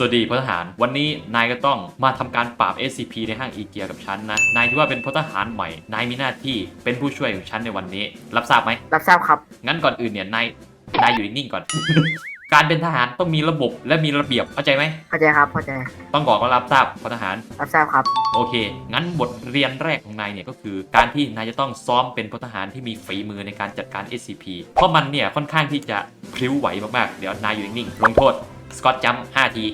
สวัสดีพลทหาร วันนี้นายก็ต้องมาทำการปราบ SCP ในห้างอีเกียกับฉันนะ นายที่ว่าเป็นพลทหารใหม่ นายมีหน้าที่เป็นผู้ช่วยของฉันในวันนี้ รับทราบไหม รับทราบครับ งั้นก่อนอื่นเนี่ยนาย นายอยู่นิ่งๆก่อน การเป็นทหารต้องมีระบบและมีระเบียบ เข้าใจไหม เข้าใจครับ เข้าใจ ต้องบอกว่ารับทราบพลทหาร รับทราบครับ โอเค งั้นบทเรียนแรกของนายเนี่ยก็คือ การที่นายจะต้องซ้อมเป็นพลทหารที่มีฝีมือในการจัดการ SCP เพราะมันเนี่ยค่อนข้างที่จะพลิ้วไหวมากๆ เดี๋ยวนายอยู่นิ่งๆ ลงโทษ สกอตจัมป์5ที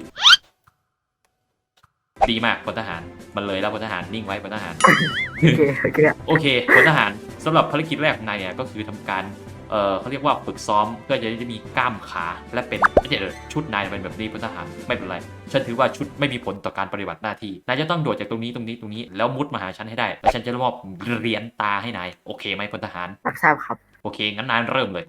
ดีมากพลทหาร มันเลยแล้วพลทหารนิ่งไว้พลทหาร โอเคโอเคโอเคพลทหารสำหรับภารกิจแรกของนายเนี่ยก็คือทำการเออเขาเรียกว่าฝึกซ้อมเพื่อจะได้มีกล้ามขาและเป็นไม่ใช่เออชุดนายเป็นแบบนี้พลทหารไม่เป็นไร ฉันถือว่าชุดไม่มีผลต่อการปฏิบัติหน้าที่ นายจะต้องโดดจากตรงนี้ตรงนี้ตรงนี้แล้วมุดมาหาฉันให้ได้ แล้วฉันจะมอบเหรียญตาให้นาย โอเคไหมพลทหารรับทราบครับ โอเคงั้นนายเริ่มเลย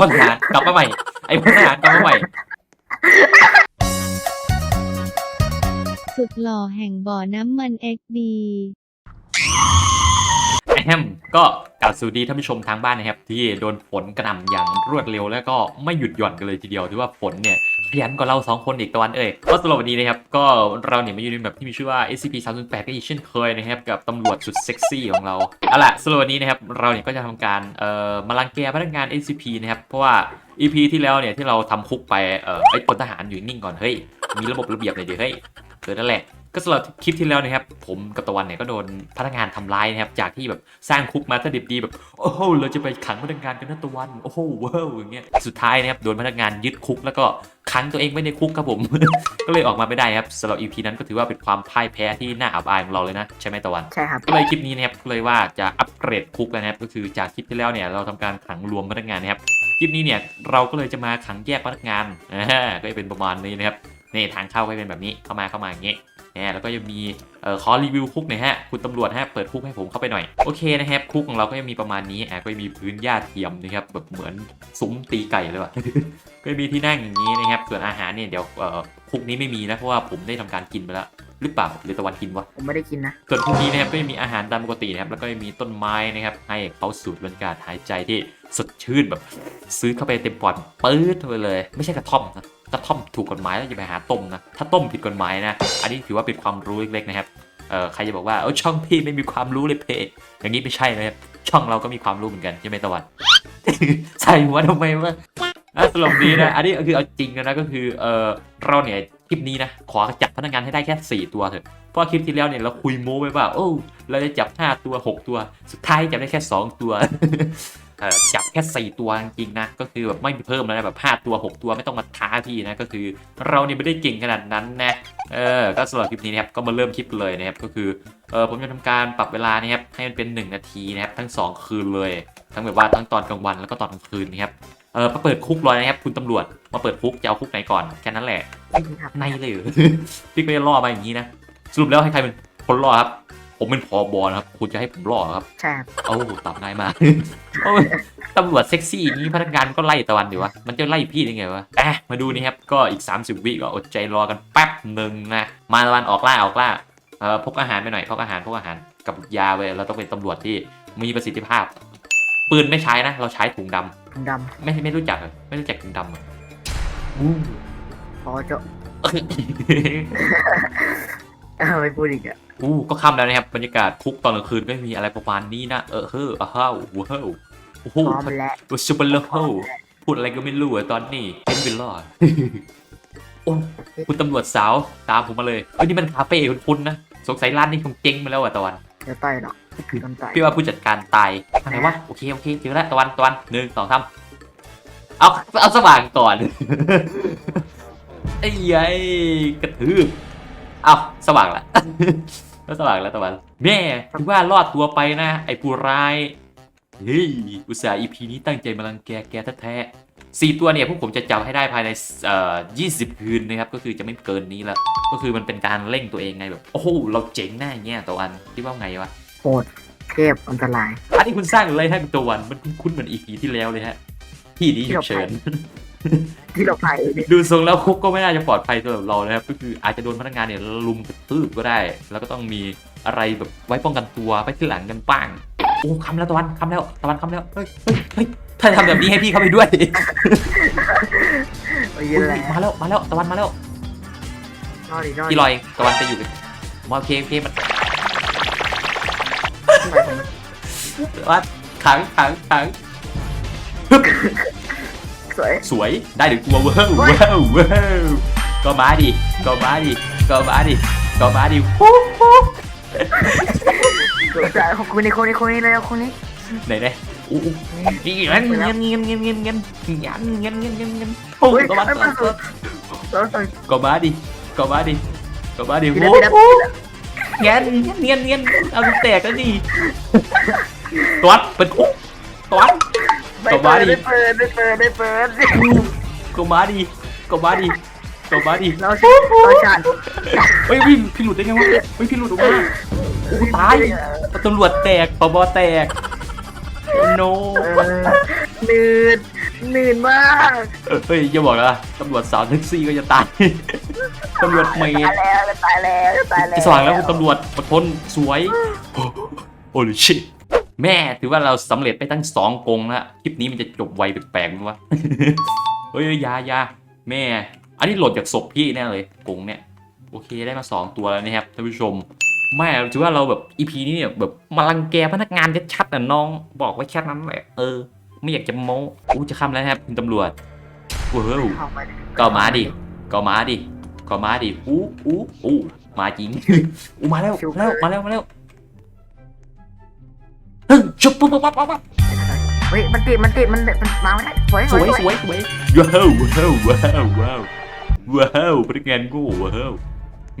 พลทหารกลับมาใหม่ ไอ้พลทหารกลับมาใหม่ สุดหล่อแห่งบ่อน้ำมัน XD แอมก็กล่าวสวัสดีท่านผู้ชมทางบ้านนะครับ ที่โดนฝนกระหน่ำอย่างรวดเร็วแล้วก็ไม่หยุดหย่อนกันเลยทีเดียวถือว่าฝนเนี่ย ขยันกว่าเราสองคนอีกตะวันเอ่ยก็สำหรับวันนี้นะครับ ก็เราเนี่ยมาอยู่ในแบบที่มีชื่อว่า SCP 308ก็อีกเช่นเคยนะครับ กับตำรวจสุดเซ็กซี่ของเราเอาล่ะสำหรับวันนี้นะครับ เราเนี่ยก็จะทำการเอ่อมาลังแกพนักงาน SCP นะครับ เพราะว่า EP ที่แล้วเนี่ยที่เราทำคุกไปเอ่อไอ้พลทหารอยู่นิ่งก่อนเฮ้ยมีระบบระเบียบหน่อยดิเฮ้ยเกิดนั่นแหละ ก็สำหรับคลิปที่แล้วนะครับ ผมกับตะวันเนี่ยก็โดนพนักงานทำร้ายนะครับ จากที่แบบสร้างคุกมาถ้าดิบดีแบบ โอ้โหเราจะไปขังพนักงานกันนะตะวัน โอ้โหว้าวอย่างเงี้ยสุดท้ายนะครับโดนพนักงานยึดคุกแล้วก็ขังตัวเองไว้ในคุกครับผม ก็เลยออกมาไม่ได้ครับสำหรับ EP นั้นก็ถือว่าเป็นความพ่ายแพ้ที่น่าอับอายของเราเลยนะ ใช่ไหมตะวัน ใช่ครับก็เลยคลิปนี้นะครับก็เลยว่าจะอัปเกรดคุกแล้วนะครับก็คือจากคลิปที่แล้วเนี่ยเราทำการขังรวมพนักงานนะครับคลิปนี้เนี่ยเราก็เลยจะมาขังแยกพนักงานอ่าก็จะเป็นประมาณนี้นะครับนี่ทางเข้าก็เป็นแบบนี้เข้ามาเข้ามาอย่างงี้ นะแล้วก็ยังมีเอ่อขอรีวิวคุกหน่อยฮะคุณตำรวจฮะเปิดคุกให้ผมเข้าไปหน่อยโอเคนะครับคุกของเราก็ยังมีประมาณนี้อะก็มีพื้นหญ้าเทียมนะครับแบบเหมือนซุ้มตีไก่เลยว่ะก็มีที่นั่งอย่างนี้นะครับส่วนอาหารเนี่ยเดี๋ยวเอ่อคุกนี้ไม่มีนะเพราะว่าผมได้ทำการกินไปแล้วหรือเปล่าหรือตะวันกินวะผมไม่ได้กินนะส่วนพรุ่งนี้นะครับก็จะมีอาหารตามปกตินะครับแล้วก็จะมีต้นไม้นะครับให้เขาสูดบรรยากาศหายใจที่สดชื่นแบบ ซื้อเข้าไปเต็มปอดปื๊ดไปเลย ไม่ใช่กระท่อมนะ กระท่อมถูกกฎหมายแล้วอย่าไปหาต้มนะ ถ้าต้มผิดกฎหมายนะ อันนี้ถือว่าเป็นความรู้เล็กๆนะครับ เอ่อใครจะบอกว่าเออช่องพี่ไม่มีความรู้เลยเพจอย่างนี้ไม่ใช่นะครับ ช่องเราก็มีความรู้เหมือนกันใช่ไหมตะวัน ใส่หัวทำไมวะอะสรุปนี้นะ อันนี้คือเอาจริงนะก็คือ เออเราเนี่ยคลิปนี้นะ ขอจับพนักงานให้ได้แค่ 4 ตัวเถอะ เพราะคลิปที่แล้วเนี่ยเราคุยโม้ไปว่า โอ้ เราจะจับ 5 ตัว 6 ตัว สุดท้ายจับได้แค่ 2 ตัว จับแค่ 4 ตัวจริงๆนะ ก็คือแบบไม่มีเพิ่มแล้วนะแบบ 5 ตัว 6 ตัวไม่ต้องมาท้าพี่นะ ก็คือเราเนี่ยไม่ได้เก่งขนาดนั้นนะ เออ ก็สำหรับคลิปนี้นะครับก็มาเริ่มคลิปเลยนะครับ ก็คือ เออผมจะทำการปรับเวลานะครับให้มันเป็น 1 นาทีนะครับทั้ง 2 คืนเลย ทั้งแบบว่าทั้งตอนกลางวันแล้วก็ตอนกลางคืนนะครับ เออมาเปิดคุกเลยนะครับคุณตำรวจ มาเปิดคุกจะเอาคุกไหนก่อนแค่นั้นแหละไม่กินครับในเลยเหรอพี่ก็จะล่อมาอย่างนี้นะ สรุปแล้วให้ใครเป็นคนล่อครับ ผมเป็นพอบอนะครับ คุณจะให้ผมล่อเหรอครับใช่ครับโอ้ตับง่ายมากโอ้ยตำรวจเซ็กซี่อย่างนี้พนักงานมันก็ไล่ตะวันดีวะ มันจะไล่พี่ได้ไงวะอะมาดูนี่ครับ ก็อีก 30 วิก็อดใจรอกันแป๊บหนึ่งนะ มาตะวันออกล่าออกล่า เอ่อพกอาหารไปหน่อยพกอาหารพกอาหารกับยาไปเราต้องเป็นตำรวจที่มีประสิทธิภาพ ปืนไม่ใช้นะ เราใช้ถุงดำถุงดไม่ไม่รู้จักเหรอไม่รู้จักถุงดำเหรออู้ำพอจะ เออไม่พูดอีกอะอู้ก็ค่ำแล้วนะครับบรรยากาศคุกตอนกลางคืนก็มีอะไรประมาณนี้นะเออเฮ้ออ้าวว้าวโอ้โหพร้อมแล้วตัวซูเปอร์เลเวลพูดอะไรก็ไม่รู้อะตอนนี้เอ็นวิลลอดโอ้คุณตำรวจสาวตามผมมาเลยเอ้ยนี่มันคาเฟ่คุณๆนะสงสัยร้านนี้คงเจ๊งมาแล้วอะตะวันเดี๋ยวต่อยหรอกโดนต่อยพี่ว่าผู้จัดการตายทำไมวะโอเคโอเคเจอแล้วตะวันตะวันหนึ่งสองสามเอาเอาสว่างก่อนไอ้ยัยกระทืบ เอาสว่างละ ก็สว่างแล้วตะวัน แม่ถือว่ารอดตัวไปนะ ไอ้ผู้ร้าย เฮ้ย อุตส่าห์อีพีนี้ตั้งใจมารังแกแกแท้ๆสี่ตัวเนี่ยพวกผมจะจับให้ได้ภายในเอ่อ20คืนนะครับ ก็คือจะไม่เกินนี้ละ ก็คือมันเป็นการเร่งตัวเองไงแบบ โอ้โห เราเจ๋งหน้าอย่างเงี้ยตะวันคิดว่าไงวะ โหดเทพอันตราย อันนี้คุณสร้างอะไรให้เป็นตัววัน มันคุ้นๆเหมือนอีพีที่แล้วเลยฮะ ที่นี้ฉุกเฉิน ที่เราไปเนี่ยดูทรงแล้วคุกก็ไม่น่าจะปลอดภัยสำหรับเรานะครับ ก็คืออาจจะโดนพนักงานเนี่ยลุมกระตืบก็ได้ แล้วก็ต้องมีอะไรแบบไว้ป้องกันตัวไปที่หลังกันบ้างโอ้คำแล้วตะวันคำแล้วตะวันคำแล้วเฮ้ยเฮ้ยเฮ้ยถ้าทำแบบนี้ให้พี่เข้าไปด้วยโอ้ยอุ๊ยอะไรมาแล้วมาแล้วตะวันมาแล้วรอดิรอดิพี่ลอยตะวันจะอยู่กับมาโอเคโอเคมันทำไมผมตะวันขังขังขัง สวยสวยได้หรือตัวเว้าวว้าวว้าวก็มาดิก็มาดิก็มาดิก็มาดิฮู้ฮู้สวยจังคนนี้คนนี้คนนี้เลยคนนี้ไหนไหนอู้อู้เงี้ยเงี้ยเงี้ยเงี้ยเงี้ยเงี้ยเงี้ยเงี้ยเงี้ยเงี้ยเงี้ยโอ้เฮ้ยตะวันไม่ตะวัมานสวยสวยสวยก็มาดิก็มาดิก็มาดิพี่โอ้นัทโหเงี้ยเงี้ยเงี้ยเงี้ยเอาแตกแล้วดิตะวันเป็นคุกตะวัน ไม่ก็เปิมาดดิไม่เปิดไม่เปิดไม่เปิดก็มาดิก็มาดิก็มาดิเราชาเราชาเฮ้ยพี่พี่หลุดได้ไงวะเฮ้ยพี่หลุดออกมาโอ้ตายตำรวจแตกปบแตกโนเออหนืดหนืดมากเฮ้ยอย่าบอกนะตำรวจสาวแท็กซี่ก็จะตายตำรวจเมย์ตายแล้วตายแล้วตายแล้วสว่างแล้วคุณตำรวจอดทนสวยโอ้ยชิ แม่ถือว่าเราสำเร็จไปตั้งสองกงแล้วคลิปนี้มันจะจบไวแปลกๆไหมวะเฮ้ยยายาแม่ อันนี้โหลดจากศพพี่แน่เลยกงเนี่ยโอเคได้มาสองตัวแล้วนะครับท่านผู้ชมแม่ถือว่าเราแบบอีพีนี้เนี่ยแบบมารังแกพนักงานชัดๆนะน้องบอกไว้แค่นั้นแหละเออ ไม่อยากจะโม้อู้จะคำแล้วนะครับคุณตำรวจเว้าวเข้าไปก็มาดิก็มาดิก็มาดิอู้อู้อู้มาจริงอู้มาแล้วมาแล้วมาแล้วมาแล้ว เฮ้ยชุบปุ๊บปุ๊บปั๊บปั๊บปั๊บเฮ้ยมันติดมันติดมันมันมาไม่ได้สวยสวยสวยสวยว้าวว้าวว้าวว้าวว้าวพนักงานโง่ว้าว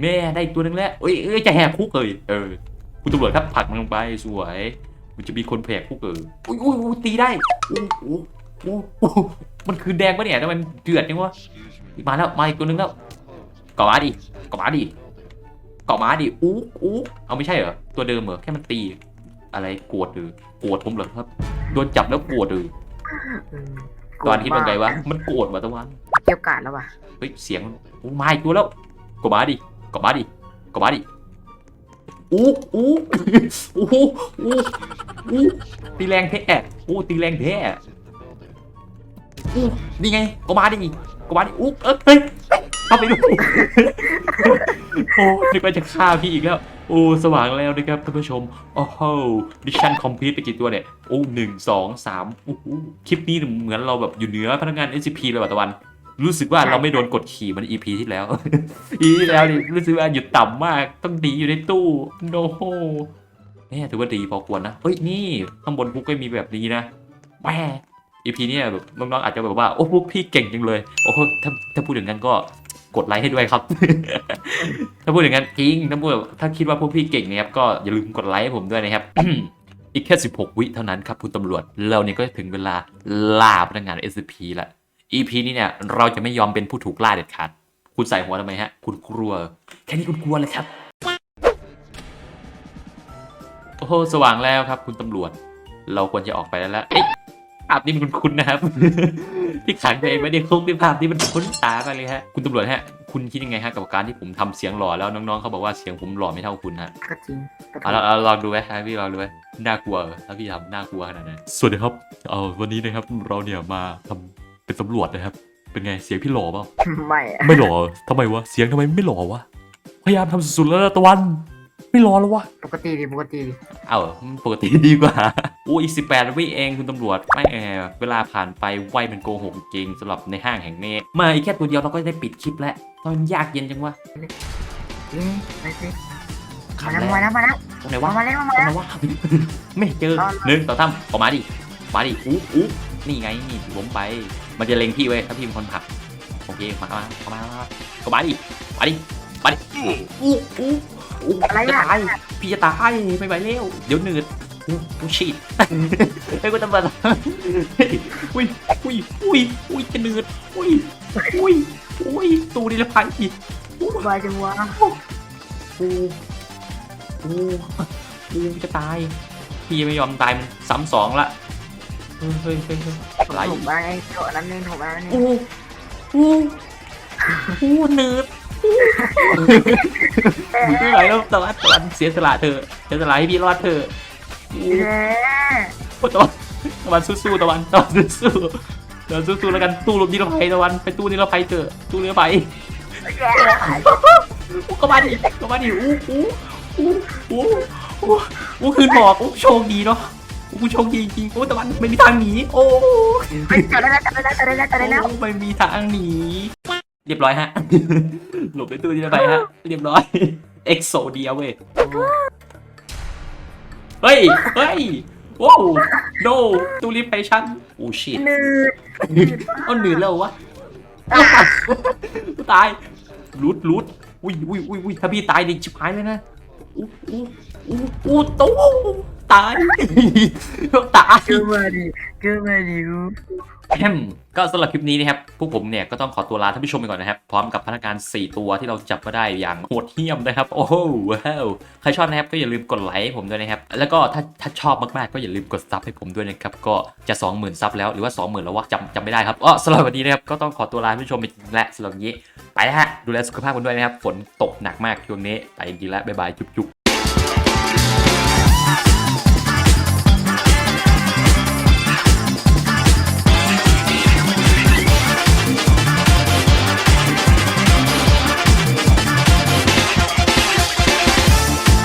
แม่ได้อีกตัวหนึงแล้วเอ้ยเอ้ยจะแหกคุกเลยเออคุณตำรวจครับผลักมันลงไปสวย มันจะมีคนแหกคุกเอออุ้ยอุ้ยอุ้ยตีได้อู้อู้อู้อู้มันคือแดงปะเนี่ยทำไมมันเดือดจังวะมาแล้วมาอีกตัวหนึงแล้วก่อมาดิก่อมาดิก่อมาดิอู้อู้เอาไม่ใช่เหรอตัวเดิมเหรอแค่มันตี อะไรโกรธหรือโกรธผมเหรอครับโดนจับแล้วโกรธหรือตอนคิดว่าไงวะมันโกรธวะตะวันเกี่ยวกาดแล้วว่ะเฮ้ยเสียงโอ้มาอีกตัวแล้วก็มาดิก็มาดิก็มาดิอู้อู้อู้อู้อู้ตีแรงแท้อู้ตีแรงแท้อู้นี่ไงก็มาดิก็มาดิอู้เอ้ยเฮ้ยเข้าไปดูโอ้นึกว่าจะฆ่าพี่อีกแล้ว โอ้สว่างแล้วนะครับท่านผู้ชมโอ้โหดิชั่นคอมพลีทไปกี่ตัวเนี่ยโอ้หนึ่งสองสามโอ้โหคลิปนี้เหมือนเราแบบอยู่เหนือพนักงาน SCP เลยว่ะตะวัน รู้สึกว่าเราไม่โดนกดขี่เหมัน EP ที่แล้ว EP ที่แล้วนี่รู้สึกว่าหยุดต่ำมากต้องดีอยู่ในตู้โนโหเนี่ยถือว่าดีพอควรนะเฮ้ยนี่ข้างบนพุกก็มีแบบนี้นะแหม EP เนี่ยแบบน้องๆอาจจะแบบว่าโอ้พวกพี่เก่งจังเลยโอ้โหถ้าถ้าพูดอย่างนั้นก็ กดไลค์ให้ด้วยครับ ถ้าพูดอย่างนั้นจริงถ้าพูดถ้าคิดว่าพวกพี่เก่งนี่ยครับก็อย่าลืมกดไลค์ให้ผมด้วยนะครับ อีกแค่ 16 วิเท่านั้นครับคุณตำรวจ เราเนี่ยก็ถึงเวลาล่าพนักงาน SCP ละ EP นี้เนี่ยเราจะไม่ยอมเป็นผู้ถูกล่าเด็ดขาด คุณใส่หัวทำไมฮะ คุณกลัว แค่นี้คุณกลัวเลยครับ โอ้โหสว่างแล้วครับ คุณตำรวจ เราควรจะออกไปแล้วละ ภาพนี้มันคุ้นๆนะครับ ที่ขังตัวเองไว้ในคุกที่ภาพนี้มันคุ้นตามากเลยฮะ คุณตำรวจฮะ คุณคิดยังไงฮะกับการที่ผมทำเสียงหล่อแล้วน้องๆเขาบอกว่าเสียงผมหล่อไม่เท่าคุณฮะก็จริงแต่เอาเราลองดูไหมครับพี่ลองดูไหมน่ากลัวเหรอถ้าพี่ทำน่ากลัวขนาดนั้นสวัสดีครับเอาวันนี้นะครับเราเนี่ยมาทำเป็นตำรวจนะครับ เป็นไงเสียงพี่หล่อเปล่าไม่อะไม่หล่อทำไมวะเสียงทำไมไม่หล่อวะพยายามทำสุดๆแล้วนะตะวัน ไม่หล่อแล้ววะปกติดิปกติดิเอ้ามันปกติดีกว่าโอ้อีกสิบแปดวิเองคุณตำรวจไม่แอเวลาผ่านไปไวมันโกหกจริงสำหรับในห้างแห่งนี้ มาอีกแค่ตัวเดียวเราก็ได้ปิดคลิปแล้วตอนมันยากเย็นจังวะเอ๊ะไปสิขัมาบแล้วแล้วมาแล้วมาแล้วตรงไหนวะมาแล้วมาทำแล้วไมวะไม่เจอเอาหนึ่งต่อตั้มออกมาดิมาดิอู้อู้นี่ไงนี่ล้มไป มันจะเล็งพี่ไว้ยถ้าพี่เป็นคนผลักโอเคมามาเข้ามามาก็มาดิมาดิ มาดิอู้อู้อู้อู้อะไรจะอะ ตายพี่จะตายไม่ไหวแล้วเดี๋ยวเหนืดอู้อู้ฉีดไอ้กูตำรวจอุ้ยอุ้ยอุ้ยอุ้ยจะเหนืดอุ้ยอุ้ยอุ้ยตูนี่ละพันอีกสบายจังวะกูกูกูจะตาย พี่ไม่ยอมตายมันซ้ำสองละเฮ้ยเฮ้ยเฮ้ยเฮ้ยไหลผมมาไงโถนั้นนี่ผมมานี่อู้อู้อู้เนืด ไม่ไหวแล้วตะวันตะวันเสียสละเธอเสียสละให้พี่รอดเธอะแย่โอ้ตะวันตะวันสู้ๆตะวันตะวันสู้ๆตะวันสู้ๆแล้วกันตู้ลมนิรภัยตะวันไปตู้นิรภัยเถอะตู้นิรภัยแย่อู้ก็มาดิก็มาดิอู้อู้อู้อู้อู้อู้คืนบอกอู้โชคดีเนาะอู้โชคดีจริงๆโอ้ตะวันไม่มีทางหนีโอ้ไม่มีทางหนีเรียบร้อยฮะ หลบในตู้นิรภัยฮะ เรียบร้อย เอ็กโซเดียเว้ย เฮ้ย เฮ้ย โอ้โนตู้รีบไปชั้นโอ้ชิตนืดเอาหนืดแล้ววะตายรูดรูดอุ้ยอุ้ยอุ้ยอุ้ยถ้าพี่ตายดิชิบหายเลยนะอู้อู้อู้อู้ตู้ ตายตาย เกิดมาดิเกิดมาดิแฮมก็สำหรับคลิปนี้นะครับ พวกผมเนี่ยก็ต้องขอตัวลาท่านผู้ชมไปก่อนนะครับ พร้อมกับพนักงาน 4 ตัวที่เราจับมาได้อย่างโหดเหี้ยมนะครับ โอ้โหว้าวใครชอบนะครับก็อย่าลืมกดไลค์ให้ผมด้วยนะครับ แล้วก็ถ้าถ้าชอบมากๆก็อย่าลืมกดซับให้ผมด้วยนะครับ ก็จะ 20,000ซับแล้วหรือว่า 20,000 แล้ววะจำจำไม่ได้ครับอ๋อสำหรับวันนี้นะครับก็ต้องขอตัวลาท่านผู้ชมไปและสำหรับวันนี้ไปแล้วฮะดูแลสุขภาพกันด้วยนะครับฝนตกหนักมากช่วงนี้ไปดีแล้วบ๊ายบายจุ๊บๆ